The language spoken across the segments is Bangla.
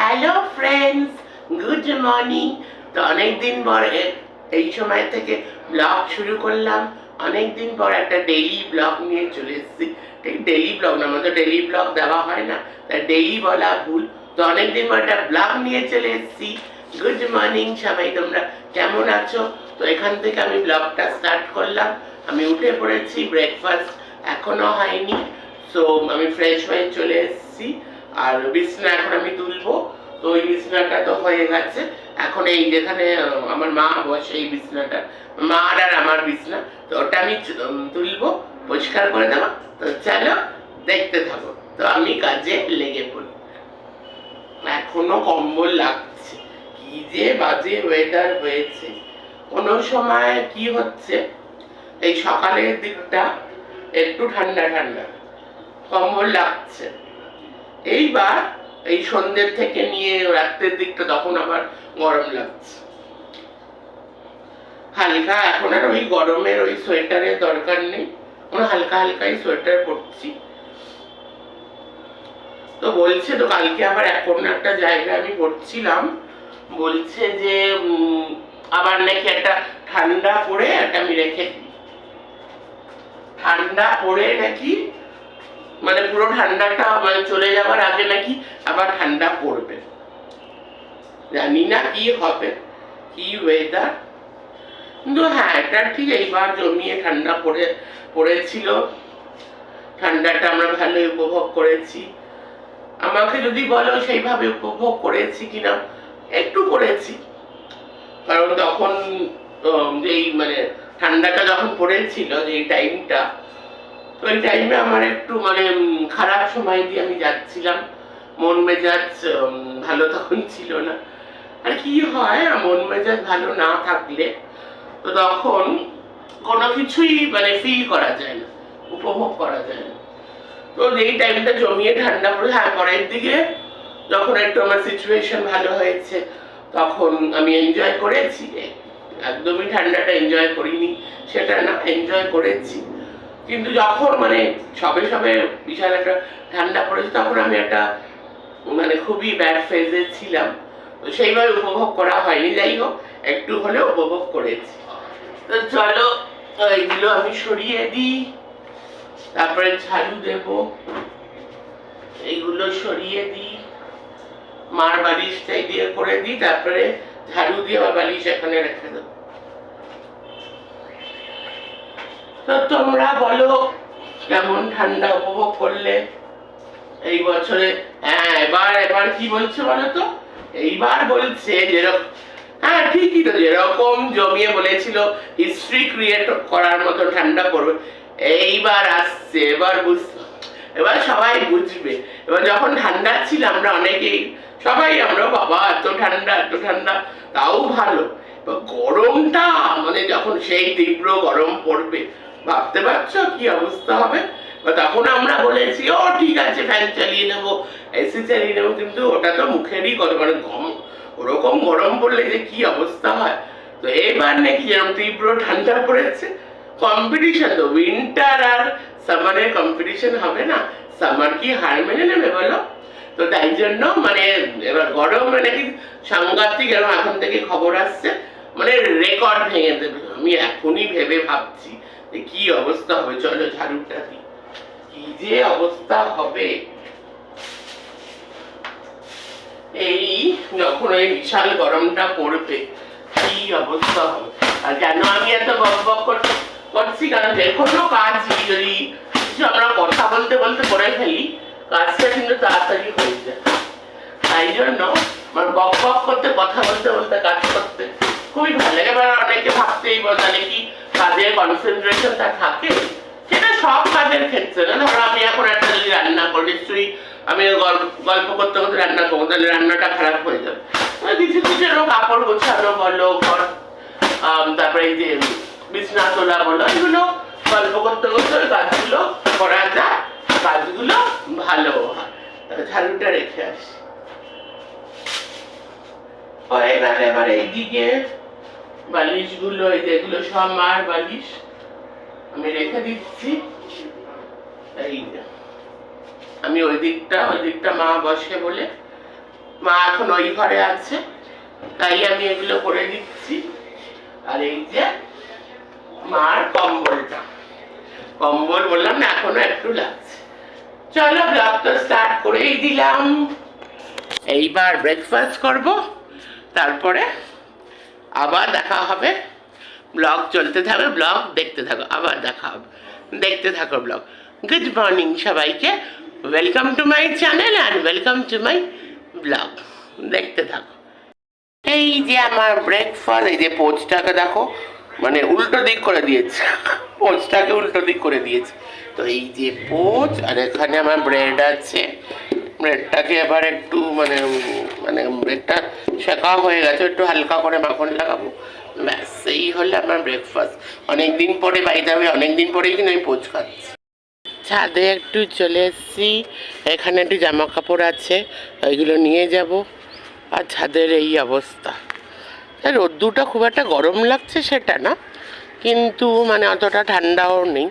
হ্যালো ফ্রেন্ডস গুড মর্নিং তো অনেকদিন পর এই সময় থেকে ব্লগ শুরু করলাম। অনেকদিন পর একটা ডেইলি ব্লগ নিয়ে চলে এসেছি। ঠিক ডেইলি ব্লগ না, আমাদের ডেইলি ব্লগ দেওয়া হয় না। তাই ডেইলি বলা ভুল। তো অনেকদিন পর একটা ব্লগ নিয়ে চলে এসেছি। গুড মর্নিং সবাই, তোমরা কেমন আছো? তো এখান থেকে আমি ব্লগটা স্টার্ট করলাম। আমি উঠে পড়েছি ব্রেকফাস্ট এখনও হয়নি। সো আমি ফ্রেশ হয়ে চলে এসেছি। আর বিছনা এখন আমি তুলবো। তো ওই বিছনাটা তো হয়ে গেছে। এখন এই যেখানে আমার মা বসে এই বিছনাটা। মা আর আমার বিছনা। তো ওটা আমি তুলবো, পরিষ্কার করে দেবো। তো চলো, দেখতে থাকো। তো আমি কাজে লেগে পড়ি। এখনও কম্বল লাগছে। কি যে বাজে ওয়েদার হয়েছে। কোনো সময় কি হচ্ছে? এই সকালের দিকটা একটু ঠান্ডা ঠান্ডা। কম্বল লাগছে। এইবার এই সন্ধ্যের থেকে নিয়ে রাত্রের দিকটা তখন আবার গরম লাগছে। হালকা, এখন আর ওই গরমের ওই সোয়েটারের দরকার নেই। কোনো হালকা হালকাই সোয়েটার পরছি। তো বলছে তো কালকে আবার এখন একটা জায়গায় আমি পড়ছিলাম বলছে যে আবার নাকি একটা ঠান্ডা পড়ে একটা আমি রেখে ঠান্ডা পড়ে নাকি মানে পুরো ঠান্ডাটা মানে চলে যাওয়ার আগে নাকি আবার ঠান্ডা পড়বে। জানি না কি হবে, কি ওয়েদার কিন্তু হ্যাঁ এটা ঠিক এইবার জমিয়ে ঠান্ডা পড়ে, পড়েছিল। ঠান্ডাটা আমরা ভালোই উপভোগ করেছি। আমাকে যদি বলো সেইভাবে উপভোগ করেছি কিনা, একটু করেছি। কারণ তখন যেই মানে ঠান্ডাটা যখন পড়েছিল যে টাইমটা তো ওই টাইমে আমার একটু মানে খারাপ সময় দিয়ে আমি যাচ্ছিলাম। মন মেজাজ ভালো তখন ছিল না। আর কি হয়, মন মেজাজ ভালো না থাকলে তো তখন কোনো কিছুই মানে ফিল করা যায় না, উপভোগ করা যায় না। তো যেই টাইমটা জমিয়ে ঠান্ডা পড়ে হ্যাঁ পরের দিকে যখন একটু আমার সিচুয়েশন ভালো হয়েছে, তখন আমি এনজয় করেছি। একদমই ঠান্ডাটা এনজয় করিনি, সেটা না এনজয় করেছি। কিন্তু যখন মানে সবে সবে বিশাল একটা ঠান্ডা পড়েছে, তখন আমি একটা মানে খুবই ব্যাড ফেজে ছিলাম। সেইভাবে উপভোগ করা হয়নি। যাই হোক, একটু হলেও উপভোগ করেছি। তো চলো এইগুলো আমি সরিয়ে দিই। তারপরে ঝাড়ু দেব। এইগুলো সরিয়ে দিই। মার বালিশটাই দিয়ে করে দিই। তারপরে ঝাড়ু দিয়ে আবার বালিশ এখানে রেখে দেবো। তো তোমরা বলো, কেমন ঠান্ডা উপভোগ করলে? এই বছরে হ্যাঁ এবার এবার কি বলছে বলো তো এইবার বলছে যেরকম হ্যাঁ ঠিকই তো, যেরকম জমিয়ে বলেছিল হিস্ট্রি ক্রিয়েট করার মতো ঠান্ডা পড়বে। এইবার আসছে, এবার বুঝ, এবার সবাই বুঝবে। এবার যখন ঠান্ডা ছিল, আমরা অনেকেই, সবাই আমরা, বাবা, এত ঠান্ডা এত ঠান্ডা, তাও ভালো। গরমটা মানে যখন সেই তীব্র গরম পড়বে ভাবতে পারছ কি অবস্থা হবে? তখন আমরা বলেছি, ও, ঠিক আছে ফ্যান চালিয়ে নেব এসি চালিয়ে নেব। কিন্তু ওটা তো মুখেরই গরম মানে গম, ওরকম গরম পড়লে যে কি অবস্থা হয়? তো এবার নাকি যেরকম তীব্র ঠান্ডা পড়েছে কম্পিটিশন তো উইন্টার আর সামারের কম্পিটিশন হবে না? সামার কি হার মেনে নেবে বলো? তো তাই জন্য মানে এবার গরমে নাকি সাংঘাতিক এরকম এখন থেকে খবর আসছে মানে রেকর্ড ভেঙে দেবে। আমি এখনই ভেবে ভাবছি। কি অবস্থা হবে? চলো ঝাড়ুটা দিই। কি যে অবস্থা হবে? এই যখন ওই বিশাল গরমটা পড়বে, কি অবস্থা হবে? আর কেন আমি এত বক বক করছি? কারণ যে কোনো কাজই যদি আমরা কথা বলতে বলতে করে ফেলি, কাজটা কিন্তু তাড়াতাড়ি হয়ে যায়। তাই জন্য আমার বক বক করতে, কথা বলতে বলতে, কাজ করতে খুবই ভালো লাগে। এবার অনেকে ভাবতেই বলে নাকি কাজের কনসেন্ট্রেশনটা থাকে, সেটা সব কাজের ক্ষেত্রে। না ধরো আমি এখন একটা যদি রান্না করি, নিশ্চয়ই আমি গল্প করতে করতে রান্না করব, তাহলে রান্নাটা খারাপ হয়ে যাবে। কিছু কিছু এরকম কাপড় গোছানো বলো, ঘর তারপরে এই যে বিছনা তোলা বলো, এগুলো গল্প করতে করতে ওই কাজগুলো করা যায়, কাজগুলো ভালো হয়। ঝাড়ুটা রেখে আসি। হয়ে গেলে এবার এইদিকে বালিশগুলো এই যেগুলো সব মার বালিশ। আমি রেখে দিচ্ছি। এই যে। আমি ওই দিকটা ওই দিকটা মা বসে বলে। মা এখন ওই ঘরে আছে। তাই আমি এগুলো করে দিচ্ছি। আর এই যে মার কম্বলটা। কম্বল বললাম না, এখনও একটু লাগছে। চলো ব্লগ তো স্টার্ট করেই দিলাম। এইবার ব্রেকফাস্ট করব। তারপরে আবার দেখা হবে। ব্লগ চলতে থাকবে ব্লগ দেখতে থাকো, আবার দেখা হবে। দেখতে থাকো ব্লগ। গুড মর্নিং সবাইকে। ওয়েলকাম টু মাই চ্যানেল আর ওয়েলকাম টু মাই ব্লগ দেখতে থাকো। এই যে আমার ব্রেকফাস্ট এই যে পোচটাকে দেখো মানে উল্টো দিক করে দিয়েছে। পোচটাকে উল্টো দিক করে দিয়েছে। তো এই যে পোচ, আর এখানে আমার ব্রেড আছে। ব্রেডটাকে এবার একটু মানে মানে ব্রেডটা শেখা হয়ে গেছে, একটু হালকা করে মাখন লাগাবো। ব্যাস, এই হলো আমার ব্রেকফাস্ট অনেক দিন পরে বাইরে হবে অনেক দিন পরেই কিন্তু আমি পোচ খাচ্ছি। ছাদে একটু চলে এসেছি। এখানে একটু জামা কাপড় আছে, ওইগুলো নিয়ে যাব। আর ছাদের এই অবস্থা। আর রোদ্দুরটা খুব একটা গরম লাগছে সেটা না, কিন্তু মানে অতটা ঠান্ডাও নেই।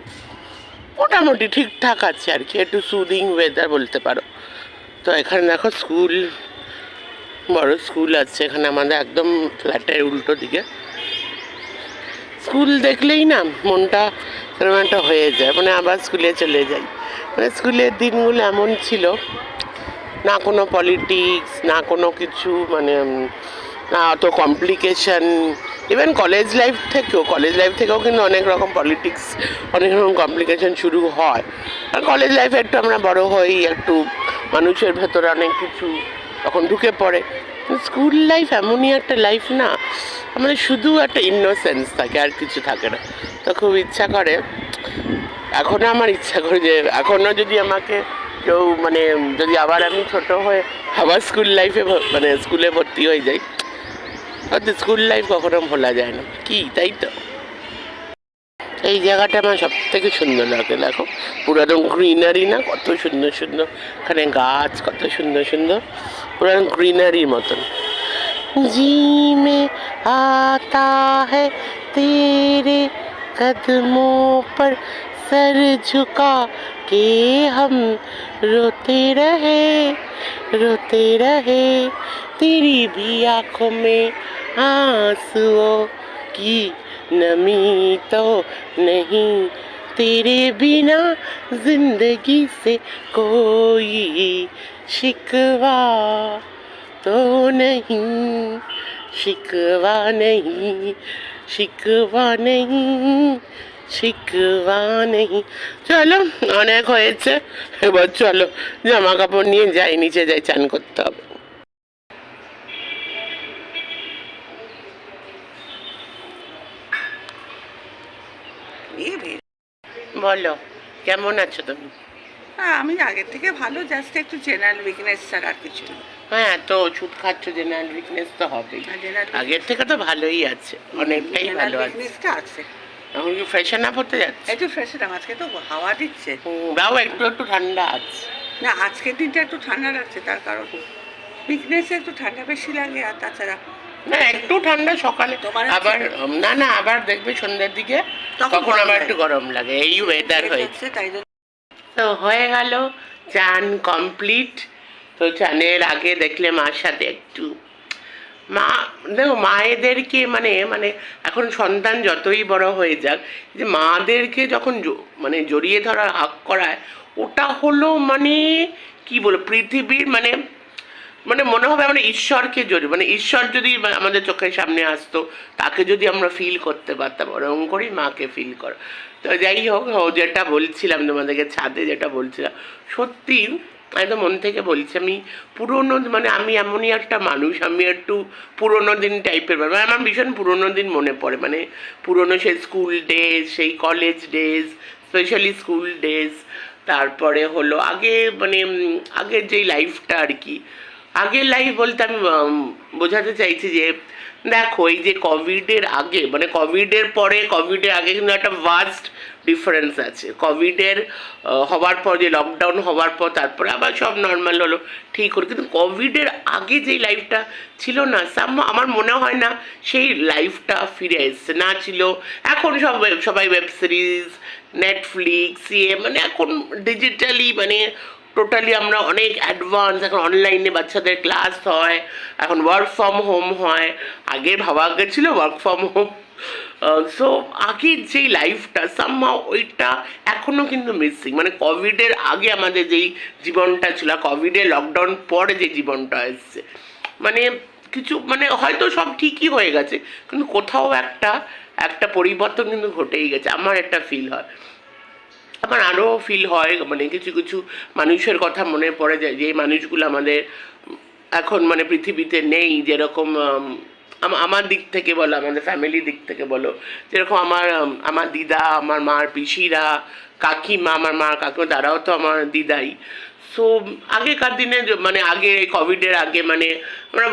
মোটামুটি ঠিকঠাক আছে আর কি, একটু সুদিং ওয়েদার বলতে পারো। তো এখানে দেখো স্কুল, বড় স্কুল আছে এখানে আমাদের একদম ফ্ল্যাটের উল্টো দিকে। স্কুল দেখলেই না মনটা এরকম একটা হয়ে যায় মানে আবার স্কুলে চলে যাই। মানে স্কুলের দিনগুলো এমন ছিল, না কোনো পলিটিক্স, না কোনো কিছু মানে না অত কমপ্লিকেশন। ইভেন কলেজ লাইফ থেকেও, কলেজ লাইফ থেকেও কিন্তু অনেক রকম পলিটিক্স, অনেক রকম কমপ্লিকেশন শুরু হয়। আর কলেজ লাইফে একটু আমরা বড় হই, একটু মানুষের ভেতরে অনেক কিছু তখন ঢুকে পড়ে। স্কুল লাইফ এমনই একটা লাইফ না আমাদের শুধু একটা ইনোসেন্স থাকে, আর কিছু থাকে না। তো খুব ইচ্ছা করে এখনও আমার ইচ্ছা করে যে এখনও যদি আমাকে কেউ মানে যদি আবার আমি ছোট হয়ে আবার স্কুল লাইফে মানে স্কুলে ভর্তি হয়ে যাই, হয়তো স্কুল লাইফ কখনো ভোলা যায় না। কি, তাই তো? এই জায়গাটা আমার সব থেকে সুন্দর লাগে দেখো পুরো একদম গ্রিনারি না কত সুন্দর সুন্দর এখানে গাছ কত সুন্দর সুন্দর পুরো গ্রিনারির মতন जी में आता है तेरे कदमों पर सर झुका के हम रोते रहे रोते रहे तेरी भी आंखों में आंसुओं की नमी तो नहीं तेरे बिना जिंदगी से कोई शिकवा तो नहीं शिकवा नहीं शिकवा नहीं শিকবা নেই চলো অনেক হয়েছে এবার চলো জামা কাপড় নিয়ে যাই নিচে যাই চান করতে হবে এ বের- বলো কেমন আছো তুমি? হ্যাঁ, আমি আগের থেকে ভালো জাস্ট একটু জেনারেল উইকনেস ছাড়া আর কিছু না। হ্যাঁ তো ওষুধ খাচ্ছ জেনারেল উইকনেস তো হবেই। আগের থেকে তো ভালোই আছে অনেকটাই ভালো আছে। আছে। এখন কি ফ্রেশন আপ হতে যাচ্ছে? একটু ফ্রেশ আজকে তো হাওয়া দিচ্ছে। তাও একটু একটু ঠান্ডা আছে। না আজকের দিনটা একটু ঠান্ডা লাগছে তার কারণ উইকনেসে একটু ঠান্ডা বেশি লাগে আর তাছাড়া না একটু ঠান্ডা সকালে। আবার না না আবার দেখবে সন্ধ্যার দিকে। তখন আবার একটু গরম লাগে এই ওয়েদার হয়েছে। তো হয়ে গেল চান কমপ্লিট তো চানের আগে দেখলে মার সাথে একটু মা দেখো মায়েদেরকে মানে মানে এখন সন্তান যতই বড় হয়ে যাক যে মাদেরকে যখন মানে জড়িয়ে ধরা হাক করায় ওটা হলো মানে কি বলব পৃথিবীর মানে মানে মনে হবে আমরা ঈশ্বরকে জড়ি মানে ঈশ্বর যদি আমাদের চোখের সামনে আসতো, তাকে যদি আমরা ফিল করতে পারতাম, ওরকম করেই মাকে ফিল করো। তো যাই হোক, ও যেটা বলছিলাম তোমাদেরকে ছাদে যেটা বলছিলাম, সত্যি আমি মন থেকে বলছি, আমি পুরোনো মানে আমি এমনই একটা মানুষ, আমি একটু পুরোনো দিন টাইপের মানে আমার ভীষণ পুরোনো দিন মনে পড়ে মানে পুরোনো সেই স্কুল ডেজ সেই college days specially school days তারপরে হলো আগে মানে আগের যেই লাইফটা আর কি আগের লাইফ বলতে আমি বোঝাতে চাইছি যে, দেখো, এই যে কোভিডের আগে মানে কোভিডের পরে কোভিডের আগে কিন্তু একটা ভাস্ট ডিফারেন্স আছে। কোভিডের হওয়ার পর, যে লকডাউন হওয়ার পর, তারপরে আবার সব নর্মাল হলো, ঠিক হলো। কিন্তু কোভিডের আগে যেই লাইফটা ছিল না, সাম, আমার মনে হয় না সেই লাইফটা ফিরে এসছে, না ছিল। এখন সব সবাই ওয়েব সিরিজ নেটফ্লিক্স ইয়ে মানে এখন ডিজিটালি মানে টোটালি আমরা অনেক অ্যাডভান্স এখন অনলাইনে বাচ্চাদের ক্লাস হয়, এখন ওয়ার্ক ফ্রম হোম হয়, আগে ভাবা গেছিল ওয়ার্ক ফ্রম হোম সো আগের যেই লাইফটা সামহাও ওইটা এখনও কিন্তু মিসিং মানে কোভিডের আগে আমাদের যেই জীবনটা ছিল কোভিডের লকডাউন পরে যে জীবনটা এসছে। মানে কিছু মানে হয়তো সব ঠিকই হয়ে গেছে, কিন্তু কোথাও একটা একটা পরিবর্তন কিন্তু ঘটেই গেছে। আমার একটা ফিল হয়। আমার আরও ফিল হয় মানে কিছু কিছু মানুষের কথা মনে পড়ে যায়, যে মানুষগুলো আমাদের এখন মানে পৃথিবীতে নেই, যেরকম আমার দিক থেকে বলো, আমাদের ফ্যামিলির দিক থেকে বলো, যেরকম আমার আমার দিদা, আমার মার পিসিরা, কাকিমা, আমার মা কাকিমা, তারাও তো আমার দিদাই। সো আগেকার দিনে মানে আগে কোভিডের আগে মানে আমরা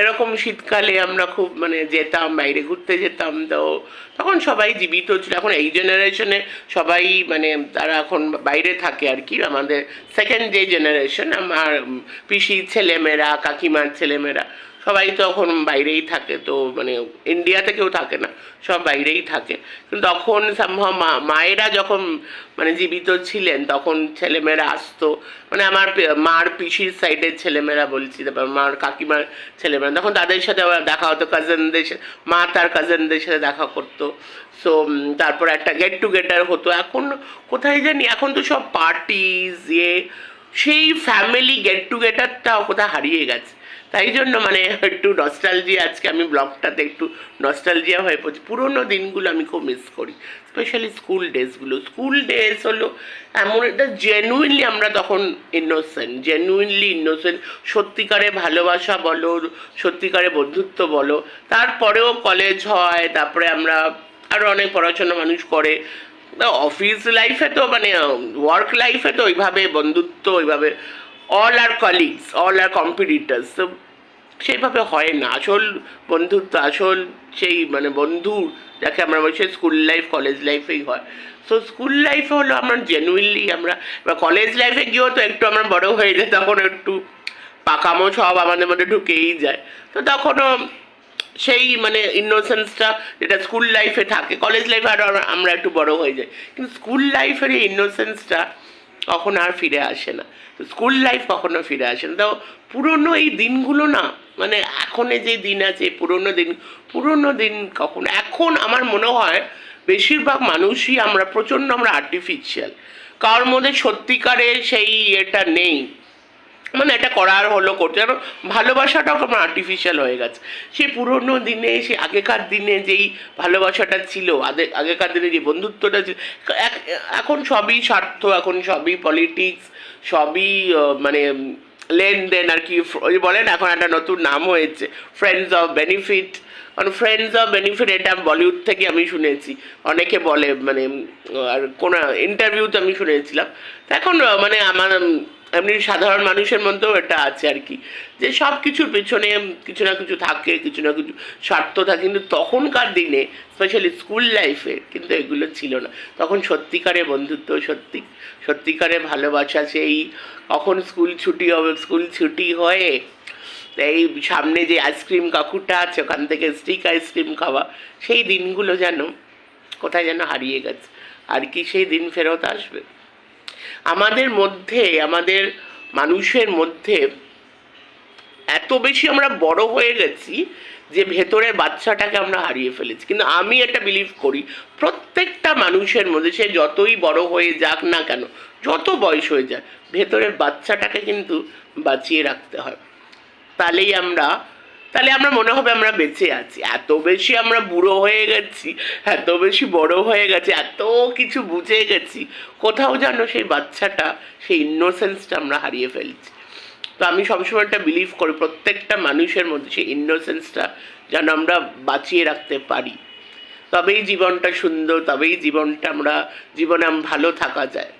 এরকম শীতকালে আমরা খুব মানে যেতাম, বাইরে ঘুরতে যেতাম, তো তখন সবাই জীবিত ছিল। এখন এই জেনারেশনে সবাই মানে তারা এখন বাইরে থাকে আর কি। আমাদের সেকেন্ড যে জেনারেশন আমার পিসির ছেলেমেয়েরা, কাকিমার ছেলেমেয়েরা সবাই তো এখন বাইরেই থাকে, তো মানে ইন্ডিয়াতে কেউ থাকে না, সব বাইরেই থাকে। কিন্তু তখন সম্ভব মা- মায়েরা যখন মানে জীবিত ছিলেন, তখন ছেলেমেয়েরা আসতো। মানে আমার মার পিসির সাইডের ছেলেমেয়েরা বলছি, তারপর মার কাকিমার ছেলেমেয়েরা। তখন তাদের সাথে আবার দেখা হতো কাজেনদের সাথে, মা তার কাজেনদের সাথে দেখা করতো। সো তারপর একটা গেট টুগেদার হতো। এখন কোথায় জানি, এখন তো সব পার্টিজ ইয়ে সেই ফ্যামিলি গেট টুগেদারটাও কোথায় হারিয়ে গেছে। তাই জন্য মানে একটু নস্টালজিয়া আজকে আমি ব্লগটাতে একটু নস্টালজিয়া হয়ে পড়ছি। পুরোনো দিনগুলো আমি খুব মিস করি স্পেশালি স্কুল ডেজগুলো স্কুল ডেজ হলো এমন একটা জেনুইনলি আমরা তখন ইনোসেন্ট জেনুইনলি ইনোসেন্ট সত্যিকারে ভালোবাসা বলো, সত্যিকারে বন্ধুত্ব বলো, তারপরেও কলেজ হয়, তারপরে আমরা আরও অনেক পড়াশোনা মানুষ করে। অফিস লাইফে তো মানে ওয়ার্ক লাইফে তো ওইভাবে বন্ধুত্ব, ওইভাবে all are colleagues all are competitors তো সেইভাবে হয় না। আসল বন্ধুত্ব, আসল সেই মানে বন্ধু যাকে আমরা বলছি স্কুল লাইফ কলেজ লাইফেই হয়। সো স্কুল লাইফে হলো আমরা জেনুইনলি আমরা এবার কলেজ লাইফে গিয়েও তো একটু আমরা বড় হয়ে যায় তখন একটু পাকামো সব আমাদের মধ্যে ঢুকেই যায়। তো তখনও সেই মানে ইনোসেন্সটা যেটা স্কুল লাইফে থাকে কলেজ লাইফে আরও আমরা একটু বড় হয়ে যাই। কিন্তু স্কুল লাইফের এই ইনোসেন্সটা কখনো আর ফিরে আসে না। তো স্কুল লাইফ কখনো ফিরে আসে না। তো পুরনো এই দিনগুলো না মানে এখনে যে দিন আছে, পুরনো দিন পুরনো দিন কখন, এখন আমার মনে হয় বেশিরভাগ মানুষই আমরা, প্রচণ্ড আমরা আর্টিফিশিয়াল কার মধ্যে সত্যিকারের সেই এটা নেই। মানে এটা করার হলো করতে কারণ ভালোবাসাটাও কেমন আর্টিফিশিয়াল হয়ে গেছে। সেই পুরোনো দিনে সেই আগেকার দিনে যেই ভালোবাসাটা ছিল, আগে, আগেকার দিনে যে বন্ধুত্বটা ছিল এখন সবই স্বার্থ, এখন সবই পলিটিক্স সবই মানে লেনদেন আর কি। বলেন এখন একটা নতুন নাম হয়েছে ফ্রেন্ডস অফ বেনিফিট কারণ ফ্রেন্ডস অফ বেনিফিট এটা বলিউড থেকে আমি শুনেছি। অনেকে বলে মানে আর কোনো ইন্টারভিউতে আমি শুনেছিলাম। এখন মানে আমার এমনি সাধারণ মানুষের মধ্যেও এটা আছে আর কি। যে সব কিছুর পেছনে কিছু না কিছু থাকে, কিছু না কিছু স্বার্থ থাকে। কিন্তু তখনকার দিনে স্পেশালি স্কুল লাইফে কিন্তু এগুলো ছিল না। তখন সত্যিকারে বন্ধুত্ব, সত্যি সত্যিকারে ভালোবাসা, সেই কখন স্কুল ছুটি হবে স্কুল ছুটি হয়ে, এই সামনে যে আইসক্রিম কাকুটা আছে, ওখান থেকে স্টিক আইসক্রিম খাওয়া, সেই দিনগুলো যেন কোথায় যেন হারিয়ে গেছে। আর কি সেই দিন ফেরত আসবে? আমাদের মধ্যে, আমাদের মানুষের মধ্যে এত বেশি আমরা বড় হয়ে গেছি যে ভেতরের বাচ্চাটাকে আমরা হারিয়ে ফেলেছি। কিন্তু আমি এটা বিলিভ করি, প্রত্যেকটা মানুষের মধ্যে সে যতই বড় হয়ে যাক না কেন, যত বয়স হয়ে যায় ভেতরের বাচ্চাটাকে কিন্তু বাঁচিয়ে রাখতে হয়। তাহলেই আমরা তাহলে আমরা মনে হবে আমরা বেঁচে আছি। এত বেশি আমরা বুড়ো হয়ে গেছি, এত বেশি বড় হয়ে গেছি, এত কিছু বুঝে গেছি। কোথাও যেন সেই বাচ্চাটা, সেই ইনোসেন্সটা আমরা হারিয়ে ফেলছি। তো আমি সবসময় একটা বিলিভ করি, প্রত্যেকটা মানুষের মধ্যে সেই ইনোসেন্সটা যেন আমরা বাঁচিয়ে রাখতে পারি। তবেই জীবনটা সুন্দর, তবেই জীবনটা আমরা, জীবনে ভালো থাকা যায়।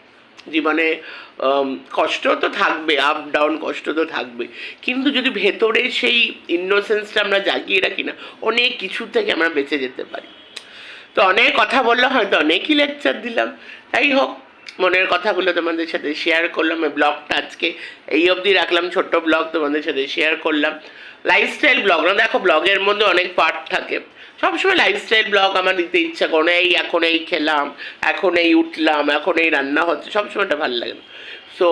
জীবনে কষ্ট তো থাকবে আপ ডাউন কষ্ট তো থাকবে। কিন্তু যদি ভেতরে সেই ইনোসেন্সটা আমরা জাগিয়ে রাখি না, অনেক কিছু থেকে আমরা বেঁচে যেতে পারি। তো অনেক কথা বললাম, হয়তো অনেকই লেকচার দিলাম। তাই হোক মনের কথাগুলো তোমাদের সাথে শেয়ার করলাম। এই ব্লগটা আজকে এই অবধি রাখলাম, ছোট্ট ব্লগ তোমাদের সাথে শেয়ার করলাম। লাইফস্টাইল ব্লগ না দেখো ব্লগের মধ্যে অনেক পার্ট থাকে। সবসময় লাইফস্টাইল ব্লগ আমার দিতে ইচ্ছা করে এই এখন এই খেলাম, এখন এই উঠলাম, এখন এই রান্না হচ্ছে, সবসময় এটা ভালো লাগে সো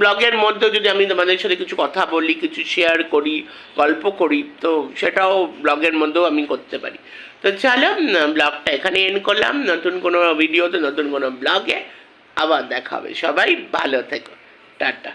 ব্লগের মধ্যে যদি আমি তোমাদের সাথে কিছু কথা বলি, কিছু শেয়ার করি, গল্প করি, তো সেটাও ব্লগের মধ্যেও আমি করতে পারি। তো চলো ব্লগটা এখানে এন্ড করলাম। নতুন কোনো ভিডিওতে নতুন কোনো ব্লগে আবার দেখা হবে। সবাই ভালো থেকো। টাটা।